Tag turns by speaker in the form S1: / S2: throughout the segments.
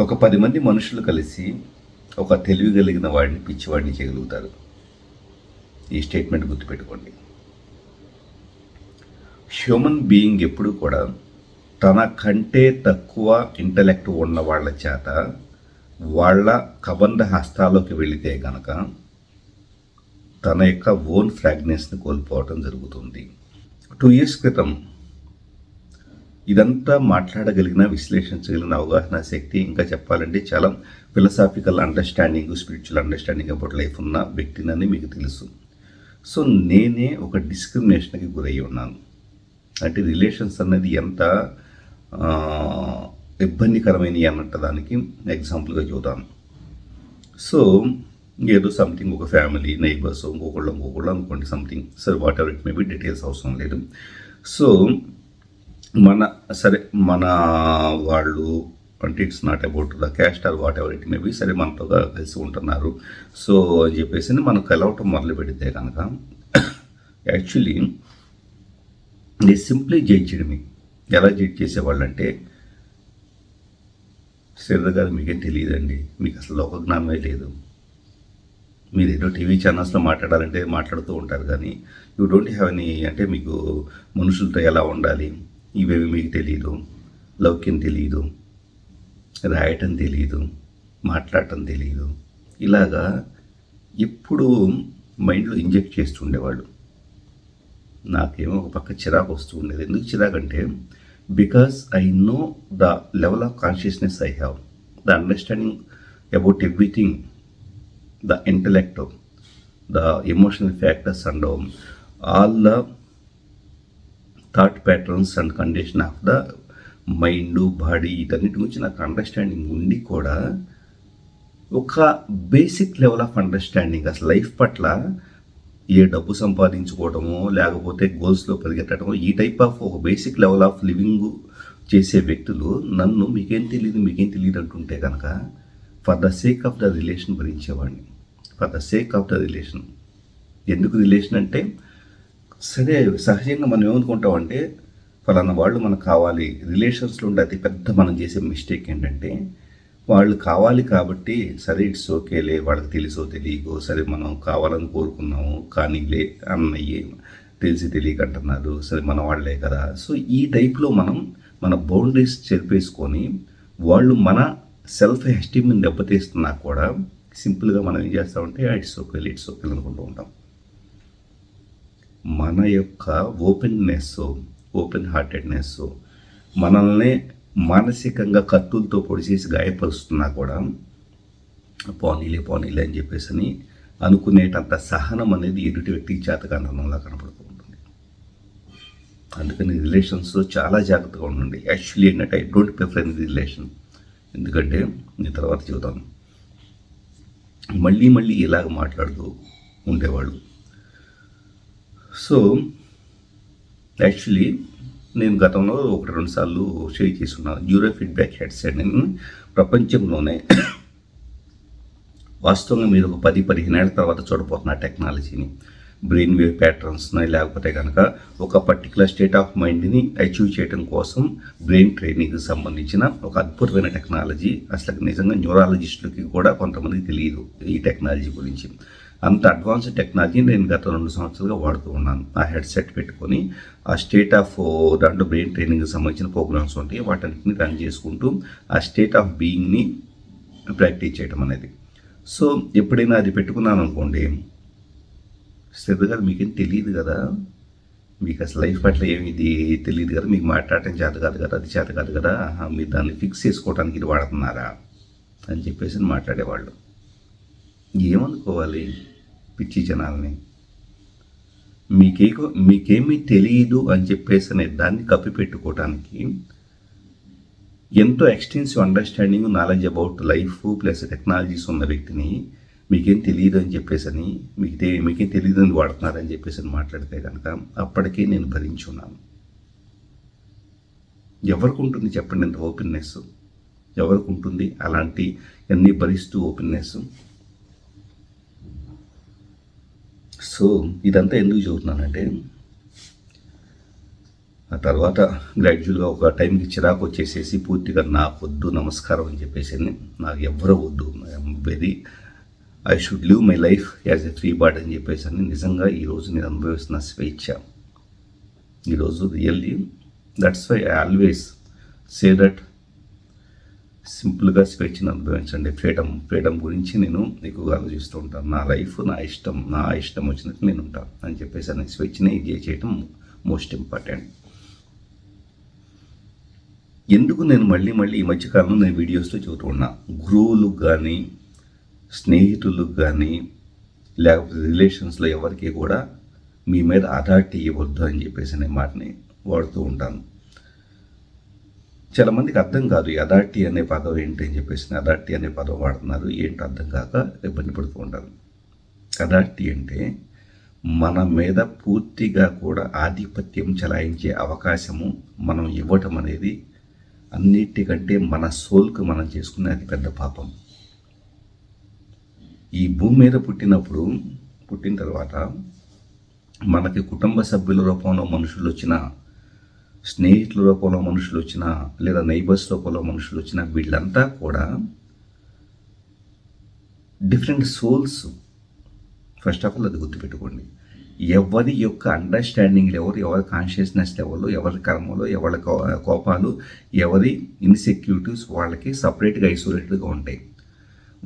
S1: ఒక పది మంది మనుషులు కలిసి ఒక తెలివి కలిగిన వాడిని పిచ్చివాడిని చేయగలుగుతారు. ఈ స్టేట్మెంట్ గుర్తుపెట్టుకోండి. హ్యూమన్ బీయింగ్ ఎప్పుడు కూడా తన కంటే తక్కువ ఇంటలెక్ట్ ఉన్న వాళ్ళ చేత వాళ్ళ కబంధ హస్తాల్లోకి వెళితే గనక తన యొక్క ఓన్ ఫ్రాగ్నెన్స్ని కోల్పోవటం జరుగుతుంది. టూ ఇయర్స్ క్రితం ఇదంతా మాట్లాడగలిగిన విశ్లేషించగలిగిన అవగాహన శక్తి ఇంకా చెప్పాలంటే చాలా philosophical understanding spiritual understanding about life ఉన్న వ్యక్తినని మీకు తెలుసు. సో నేనే ఒక డిస్క్రిమినేషన్కి గురయ్యి ఉన్నాను. అంటే రిలేషన్స్ అనేది ఎంత ఇబ్బందికరమైనవి అన్నట్టు దానికి ఎగ్జాంపుల్గా చూద్దాను సో ఏదో సంథింగ్ ఒక ఫ్యామిలీ నైబర్స్ ఇంకొకళ్ళు ఇంకొకళ్ళు అనుకోండి సంథింగ్ సరే what ever it may be details అవసరం లేదు. సో మన సరే మన వాళ్ళు అంటే it's not about the caste or what ever it may సరే మనతో కలిసి ఉంటున్నారు. సో అని చెప్పేసి మనం కలవటం మొదలు పెడితే కనుక actually they simply judge me ఎలా జడ్జ్ చేసేవాళ్ళు అంటే శ్రద్ధ గారు మీకేం తెలియదండి. మీకు అసలు లోక జ్ఞానమే లేదు. మీరు ఏదో టీవీ ఛానల్స్లో మాట్లాడాలంటే మాట్లాడుతూ ఉంటారు కానీ యూ డోంట్ హ్యావ్ ఎనీ అంటే మీకు మనుషులతో ఎలా ఉండాలి? ఇవేవి మీకు తెలియదు లౌక్యం తెలియదు రాయటం తెలియదు మాట్లాడటం తెలియదు ఇలాగా ఎప్పుడూ మైండ్లో ఇంజెక్ట్ చేస్తుండేవాళ్ళు నాకేమో ఒక పక్క చిరాకు వస్తూ ఉండేది. ఎందుకు చిరాకు అంటే because I know the level of consciousness I have the understanding about everything the intellect the emotional factors and all the thought patterns and condition of the mind body ఇటన్నిటి గురించి నాకు అండర్స్టాండింగ్ ఉండి కూడా ఒక బేసిక్ లెవెల్ ఆఫ్ అండర్స్టాండింగ్ అసలు life పట్ల ఏ డబ్బు సంపాదించుకోవడమో లేకపోతే గోల్స్లో పరిగెత్తడమో ఈ టైప్ ఆఫ్ ఒక బేసిక్ లెవెల్ ఆఫ్ లివింగ్ చేసే వ్యక్తులు నన్ను మీకేం తెలియదు మీకేం తెలియదు అంటుంటే కనుక for the sake of the relation భరించేవాడిని for the sake of the relation ఎందుకు రిలేషన్ అంటే సరే సహజంగా మనం ఏమనుకుంటామంటే ఫలానా వాళ్ళు మనకు కావాలి. రిలేషన్స్లో ఉండే అతి పెద్ద మనం చేసే మిస్టేక్ ఏంటంటే వాళ్ళు కావాలి కాబట్టి సరే ఇట్స్ ఓకేలే వాళ్ళకి తెలుసో తెలియకో సరే మనం కావాలని కోరుకున్నాము కానీలే అన్నయ్యే తెలిసి తెలియక అంటున్నారు సరే మన వాళ్ళే కదా. సో ఈ టైప్లో మనం మన బౌండరీస్ చెరిపేసుకొని వాళ్ళు మన సెల్ఫ్ ఎస్టీమ్ని దెబ్బతీస్తున్నా కూడా సింపుల్గా మనం ఏం చేస్తామంటే ఇట్స్ ఓకే ఇట్స్ ఓకే అనుకుంటూ ఉంటాం. మన యొక్క ఓపెన్నెస్ ఓపెన్ హార్టెడ్నెస్ మనల్ని మానసికంగా కత్తులతో పొడిచేసి గాయపరుస్తున్నా కూడా పోనీలే పోనీలే అని చెప్పేసి అని అనుకునేటంత సహనం అనేది ఎదుటి వ్యక్తికి చేతకాండంలా కనపడుతూ ఉంటుంది. అందుకని రిలేషన్స్ చాలా జాగ్రత్తగా ఉండండి. యాక్చువల్లీ ఏంటంటే I don't prefer in relation ఎందుకంటే నేను తర్వాత చెబుతాను. మళ్ళీ మళ్ళీ ఇలాగ మాట్లాడుతూ ఉండేవాళ్ళు. సో యాక్చువల్లీ నేను గతంలో ఒకటి రెండు సార్లు షేర్ చేస్తున్నాను న్యూరో ఫీడ్బ్యాక్ హెడ్సెట్ నేను ప్రపంచంలోనే వాస్తవంగా మీరు ఒక పది పదిహేను ఏళ్ళ తర్వాత చూడబోతున్న టెక్నాలజీని బ్రెయిన్ వేవ్ ప్యాటర్న్స్ని లేకపోతే కనుక ఒక పర్టికులర్ స్టేట్ ఆఫ్ మైండ్ని అచీవ్ చేయడం కోసం బ్రెయిన్ ట్రైనింగ్కి సంబంధించిన ఒక అద్భుతమైన టెక్నాలజీ అసలు నిజంగా న్యూరాలజిస్టులకి కూడా కొంతమందికి తెలియదు ఈ టెక్నాలజీ గురించి. అంత అడ్వాన్స్ టెక్నాలజీ నేను గత రెండు సంవత్సరాలుగా వాడుతూ ఉన్నాను. ఆ హెడ్సెట్ పెట్టుకొని ఆ స్టేట్ ఆఫ్ దాంట్లో బ్రెయిన్ ట్రైనింగ్కి సంబంధించిన ప్రోగ్రామ్స్ ఉంటాయి. వాటన్నిటిని రన్ చేసుకుంటూ ఆ స్టేట్ ఆఫ్ బీయింగ్ని ప్రాక్టీస్ చేయడం అనేది. సో ఎప్పుడైనా అది పెట్టుకున్నాను అనుకోండి శ్రద్ధ గారు మీకేం తెలియదు కదా? మీకు అసలు లైఫ్ పట్ల ఏమి ఇది తెలియదు కదా? మీకు మాట్లాడటం చేత కాదు కదా? అది చేత కాదు కదా? మీరు దాన్ని ఫిక్స్ చేసుకోవడానికి ఇది వాడుతున్నారా? అని చెప్పేసి మాట్లాడేవాళ్ళు. ఏమనుకోవాలి పిచ్చి జనాల్ని? మీకే మీకేమీ తెలియదు అని చెప్పేసి అనే దాన్ని కప్పిపెట్టుకోవటానికి ఎంతో extensive understanding knowledge about life plus technologies ఉన్న వ్యక్తిని మీకేం తెలియదు అని చెప్పేసి అని మీకు మీకేం తెలియదు అని వాడుతున్నారని చెప్పేసి అని మాట్లాడితే కనుక అప్పటికే నేను భరించున్నాను ఎవరికి ఉంటుంది చెప్పండి ఎంత ఓపెన్నెస్ ఎవరికి ఉంటుంది అలాంటి అన్నీ భరిస్తూ ఓపెన్నెస్ సో ఇదంతా ఎందుకు చెబుతున్నానంటే ఆ తర్వాత గ్రాడ్యువల్గా ఒక టైంకి చిరాకు వచ్చేసేసి పూర్తిగా నాకు వద్దు నమస్కారం అని చెప్పేసి నాకు ఎవ్వరూ వద్దు very I should live my life as a free bird అని చెప్పేసి అని నిజంగా ఈరోజు నేను అనుభవిస్తున్న స్వేచ్ఛ. ఈరోజు really that's why I always say that సింపుల్గా స్వేచ్ఛను అనుభవించండి. ఫ్రీడమ్ ఫ్రీడమ్ గురించి నేను ఎక్కువగా ఆలోచిస్తూ ఉంటాను. నా లైఫ్ నా ఇష్టం నా ఇష్టం వచ్చినట్టు నేను ఉంటాను అని చెప్పేసి అని స్వేచ్ఛని ఇది చేయటం మోస్ట్ ఇంపార్టెంట్ ఎందుకు నేను మళ్ళీ మళ్ళీ ఈ మధ్యకాలంలో నేను వీడియోస్లో చూస్తూ ఉన్నా? గురువులు కానీ స్నేహితులు కానీ లేకపోతే రిలేషన్స్లో ఎవరికి కూడా మీ మీద అథారిటీ ఇవ్వద్దు అని చెప్పేసి అనే మాటని వాడుతూ ఉంటాను. చాలా మందికి అర్థం కాదు ఈ అథారిటీ అనే పదం ఏంటి అని చెప్పేసి అథారిటీ అనే పదం వాడుతున్నారు. ఏంటో అర్థం కాక ఇబ్బంది పడుతూ ఉంటారు. అథారిటీ అంటే మన మీద పూర్తిగా కూడా ఆధిపత్యం చలాయించే అవకాశము మనం ఇవ్వటం అనేది అన్నిటికంటే మన సోల్కు మనం చేసుకునే అతి పెద్ద పాపం. ఈ భూమి మీద పుట్టినప్పుడు పుట్టిన తర్వాత మనకి కుటుంబ సభ్యుల రూపంలో మనుషులు వచ్చిన స్నేహితుల రూపంలో మనుషులు వచ్చిన లేదా నైబర్స్ రూపంలో మనుషులు వచ్చిన వీళ్ళంతా కూడా different souls first of all అది గుర్తుపెట్టుకోండి. ఎవరి యొక్క అండర్స్టాండింగ్ ఎవరు ఎవరి కాన్షియస్నెస్ లెవెల్లో ఎవరి కర్మలో ఎవరి కోపాలు ఎవరి ఇన్సెక్యూరిటీస్ వాళ్ళకి సపరేట్గా ఐసోలేటెడ్గా ఉంటాయి.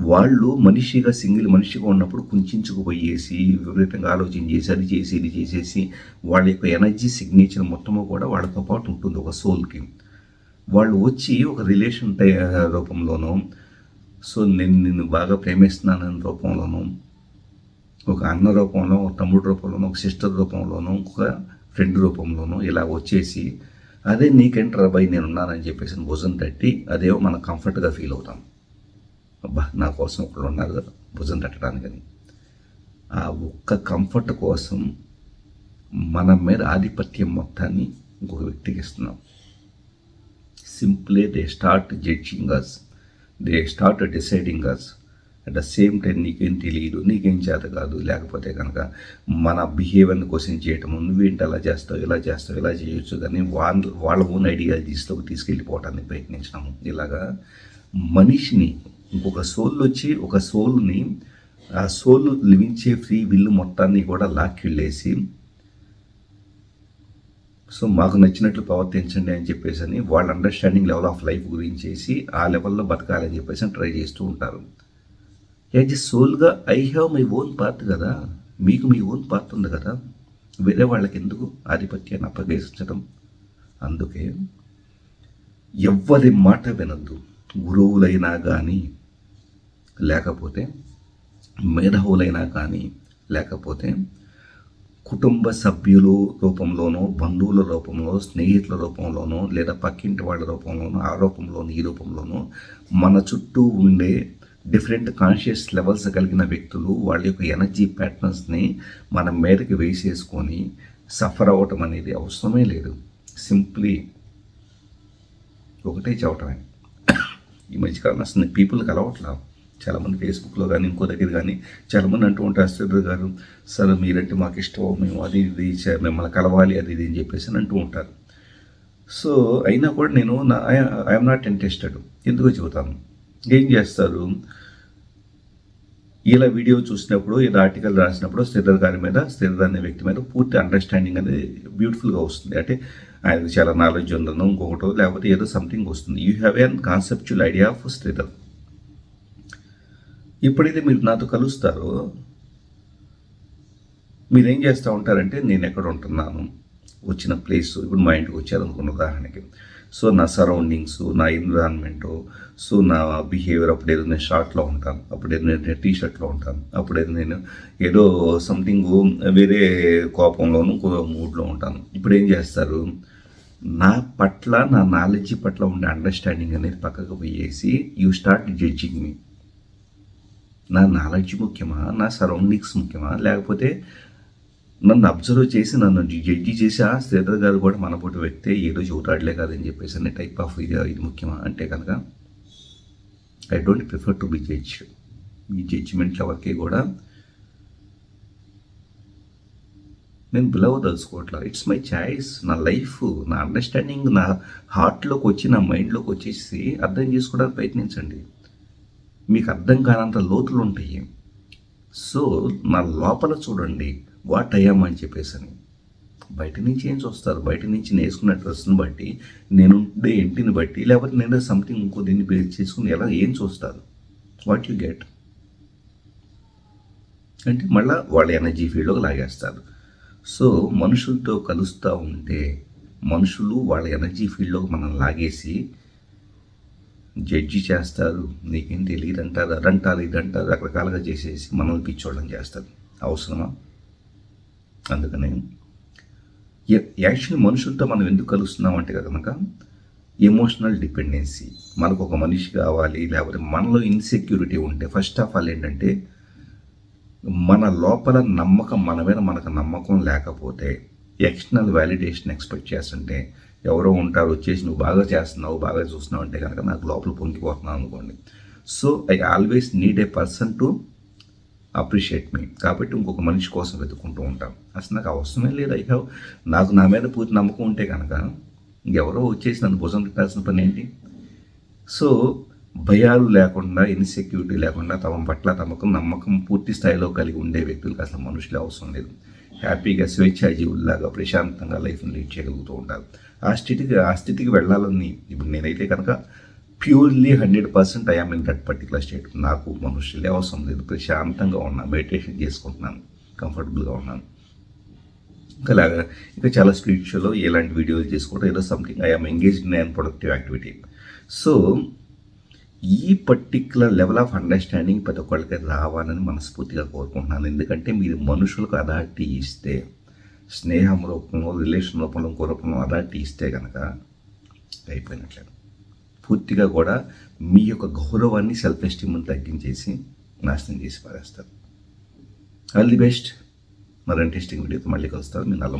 S1: వాళ్ళు మనిషిగా సింగిల్ మనిషిగా ఉన్నప్పుడు కుంచుకుపోయేసి విపరీతంగా ఆలోచన చేసి అది చేసి ఇది చేసేసి వాళ్ళ యొక్క ఎనర్జీ సిగ్నేచర్ మొత్తము కూడా వాళ్ళతో పాటు ఉంటుంది ఒక సోల్కి. వాళ్ళు వచ్చి ఒక రిలేషన్ రూపంలోనూ సో నేను నిన్ను బాగా ప్రేమిస్తున్నానని రూపంలోనూ ఒక అన్న రూపంలో ఒక తమ్ముడు రూపంలోనూ ఒక సిస్టర్ రూపంలోనూ ఒక ఫ్రెండ్ రూపంలోనూ ఇలా వచ్చేసి అదే నీకెంటర్ అబ్బాయి నేనున్నానని చెప్పేసి భుజం తట్టి అదేమో మనం కంఫర్ట్గా ఫీల్ అవుతాం. అబ్బా నా కోసం ఒకళ్ళు ఉన్నారు కదా భుజం తట్టడానికని ఆ ఒక్క కంఫర్ట్ కోసం మన మీద ఆధిపత్యం మొత్తాన్ని ఇంకొక వ్యక్తికి ఇస్తున్నాం. Simply they start judging us they start deciding us at the same time నీకేం తెలియదు నీకేం చేత కాదు లేకపోతే కనుక మన బిహేవియర్ని క్వశ్చన్ చేయటం నువ్వేంటి అలా చేస్తావు ఇలా చేస్తావు ఇలా చేయొచ్చు కానీ వాళ్ళ వాళ్ళ ఓన్ ఐడియాలజీస్లోకి తీసుకెళ్ళిపోవటానికి ప్రయత్నించినాము. ఇలాగా మనిషిని ఇంకొక సోల్ వచ్చి ఒక సోల్ని ఆ సోల్ లివించే ఫ్రీ విల్లు మొత్తాన్ని కూడా లాక్కిళ్ళేసి సో మాకు నచ్చినట్లు ప్రవర్తించండి అని చెప్పేసి అని వాళ్ళ అండర్స్టాండింగ్ లెవెల్ ఆఫ్ లైఫ్ గురించేసి ఆ లెవెల్లో బతకాలని చెప్పేసి ట్రై చేస్తూ ఉంటారు. As a సోల్గా I have my own part కదా? మీకు మీ ఓన్ పార్ట్ ఉంది కదా? వేరే వాళ్ళకి ఎందుకు ఆధిపత్యాన్ని అప్పగించడం? అందుకే ఎవ్వరి మాట వినద్దు. గురువులైనా కానీ లేకపోతే మేధావులైనా కానీ లేకపోతే కుటుంబ సభ్యులు రూపంలోనో బంధువుల రూపంలో స్నేహితుల రూపంలోనో లేదా పక్కింటి వాళ్ళ రూపంలోనో ఆ రూపంలోనో ఈ రూపంలోనో మన చుట్టూ ఉండే డిఫరెంట్ కాన్షియస్ లెవెల్స్ కలిగిన వ్యక్తులు వాళ్ళ యొక్క ఎనర్జీ ప్యాటర్న్స్ని మన మీదకి వేసేసుకొని సఫర్ అవ్వటం అనేది అవసరమే లేదు. సింప్లీ ఒకటే చెప్పటమే. ఈ మధ్యకాలం అసలు పీపుల్కి కలవట్లా చాలామంది ఫేస్బుక్లో కానీ ఇంకో దగ్గర కానీ చాలామంది అంటూ ఉంటారు శ్రీధర్ గారు సార్ మీరంటే మాకు ఇష్టం మేము అది ఇది మిమ్మల్ని కలవాలి అది ఇది అని చెప్పేసి అని అంటూ ఉంటారు. సో అయినా కూడా నేను నా ఐఎమ్ నాట్ ఇంట్రెస్టెడ్. ఎందుకో చెబుతాను. ఏం చేస్తారు? ఇలా వీడియో చూసినప్పుడు ఇలా ఆర్టికల్ రాసినప్పుడు శ్రీధర్ గారి మీద శ్రీధర్ అనే వ్యక్తి మీద పూర్తి అండర్స్టాండింగ్ అనేది బ్యూటిఫుల్గా వస్తుంది. అంటే ఆయనకు చాలా నాలెడ్జ్ ఉందనో ఇంకొకటో లేకపోతే ఏదో సంథింగ్ వస్తుంది. You have an conceptual idea of Sridhar ఎప్పుడైతే మీరు నాతో కలుస్తారో మీరేం చేస్తూ ఉంటారంటే నేను ఎక్కడ ఉంటున్నాను వచ్చిన ప్లేస్ ఇప్పుడు మా ఇంటికి వచ్చారనుకున్న ఉదాహరణకి. సో నా సరౌండింగ్స్ నా ఎన్విరాన్మెంటు సో నా బిహేవియర్ అప్పుడు ఏదో నేను షార్ట్లో ఉంటాను అప్పుడు ఏదో నేను టీ షర్ట్లో ఉంటాను అప్పుడు ఏదో నేను ఏదో సంథింగ్ వేరే కోపంలోను మూడ్లో ఉంటాను. ఇప్పుడు ఏం చేస్తారు? నా పట్ల నా నాలెడ్జ్ పట్ల ఉండే అండర్స్టాండింగ్ అనేది పక్కకు పోయేసి యూ స్టార్ట్ జడ్జింగ్ మీ నా నాలెడ్జ్ ముఖ్యమా? నా సరౌండింగ్స్ ముఖ్యమా? లేకపోతే నన్ను అబ్జర్వ్ చేసి నన్ను జడ్జి చేసి ఆ శ్రీధర్ గారు కూడా మనపోటి వ్యక్తే రోజు ఓరాడట్లే కాదని చెప్పేసి అనే టైప్ ఆఫ్ ఇది ఇది ముఖ్యమా? అంటే కనుక I don't prefer to be judge ఈ జడ్జిమెంట్ ఎవరికి కూడా నేను బిలవ్ పిలవదలుచుకోవట్లా. ఇట్స్ మై చాయిస్ నా లైఫ్ నా అండర్స్టాండింగ్ నా హార్ట్లోకి వచ్చి నా మైండ్లోకి వచ్చేసి అర్థం చేసుకోవడానికి ప్రయత్నించండి. మీకు అర్థం కానంత లోతులు ఉంటాయి సో నా లోపల చూడండి వాట్ అని చెప్పేసి అని బయట నుంచి ఏం చూస్తారు? బయట నుంచి నేసుకున్న డ్రెస్ని బట్టి నేను ఉండే ఇంటిని బట్టి లేకపోతే నేను సంథింగ్ ఇంకో దీన్ని బేస్ చేసుకుని ఎలా ఏం చూస్తారు? వాట్ యు గెట్ అంటే మళ్ళీ వాళ్ళ ఎనర్జీ ఫీల్డ్లోకి లాగేస్తారు. సో మనుషులతో కలుస్తూ ఉంటే మనుషులు వాళ్ళ ఎనర్జీ ఫీల్డ్లోకి మనం లాగేసి జడ్జి చేస్తారు నీకేం తెలియదు అంటారు అదంటారు ఇదంటారు రకరకాలుగా చేసేసి మనల్ని పిచ్చోళ్ళం చేస్తారు. అవసరమా? అందుకనే యాక్చువల్లీ మనుషులతో మనం ఎందుకు కలుస్తున్నాం అంటే కనుక ఎమోషనల్ డిపెండెన్సీ. మనకు ఒక మనిషి కావాలి లేకపోతే మనలో ఇన్సెక్యూరిటీ ఉంటే ఫస్ట్ ఆఫ్ ఆల్ ఏంటంటే మన లోపల నమ్మకం మన మీద మనకు నమ్మకం లేకపోతే ఎక్స్టర్నల్ వ్యాలిడేషన్ ఎక్స్పెక్ట్ చేస్తుంటే ఎవరో ఉంటారు వచ్చేసి నువ్వు బాగా చేస్తున్నావు బాగా చూస్తున్నావు అంటే కనుక నాకు లోపల పొంగిపోతున్నాను అనుకోండి. So I always need a person to appreciate me కాబట్టి ఇంకొక మనిషి కోసం వెతుక్కుంటూ ఉంటాం. అసలు నాకు అవసరమే లేదు ఐ హ్యావ్ నాకు నా మీద పూర్తి నమ్మకం ఉంటే కనుక ఇంకెవరో వచ్చేసి నన్ను భుజం పెట్టాల్సిన పని ఏంటి? సో భయాలు లేకుండా ఇన్సెక్యూరిటీ లేకుండా తమ పట్ల తమకు నమ్మకం పూర్తి స్థాయిలో కలిగి ఉండే వ్యక్తులకు అసలు మనుషులు అవసరం లేదు. హ్యాపీగా స్వేచ్ఛా జీవుల్లాగా ప్రశాంతంగా లైఫ్ని లీడ్ చేయగలుగుతూ ఉండాలి. ఆ స్థితికి ఆ స్థితికి వెళ్ళాలని ఇప్పుడు నేనైతే కనుక purely hundred percent I'm in that particular state. నాకు మనుషులే అవసరం లేదు. ప్రశాంతంగా ఉన్నాను మెడిటేషన్ చేసుకుంటున్నాను కంఫర్టబుల్గా ఉన్నాను. ఇంకా అలాగా ఇంకా చాలా స్పీడ్ షోలో ఎలాంటి వీడియోలు చేసుకోవడం ఏదో something I'm engaged in unproductive activity. So ఈ పర్టిక్యులర్ లెవెల్ ఆఫ్ అండర్స్టాండింగ్ ప్రతి ఒక్కరికి రావాలని మనస్ఫూర్తిగా కోరుకుంటున్నాను. ఎందుకంటే మీరు మనుషులకు అథారిటీ ఇస్తే స్నేహం రూపంలో రిలేషన్ రూపంలో ఇంకో రూపంలో అథారిటీ ఇస్తే కనుక అయిపోయినట్లే. పూర్తిగా కూడా మీ యొక్క గౌరవాన్ని సెల్ఫ్ ఎస్టీమ్ని తగ్గించేసి నాశనం చేసి పారేస్తారు. ఆల్ ది బెస్ట్ మరి ఇంట్రెస్టింగ్ వీడియోతో మళ్ళీ కలుస్తారు మీ నల్ల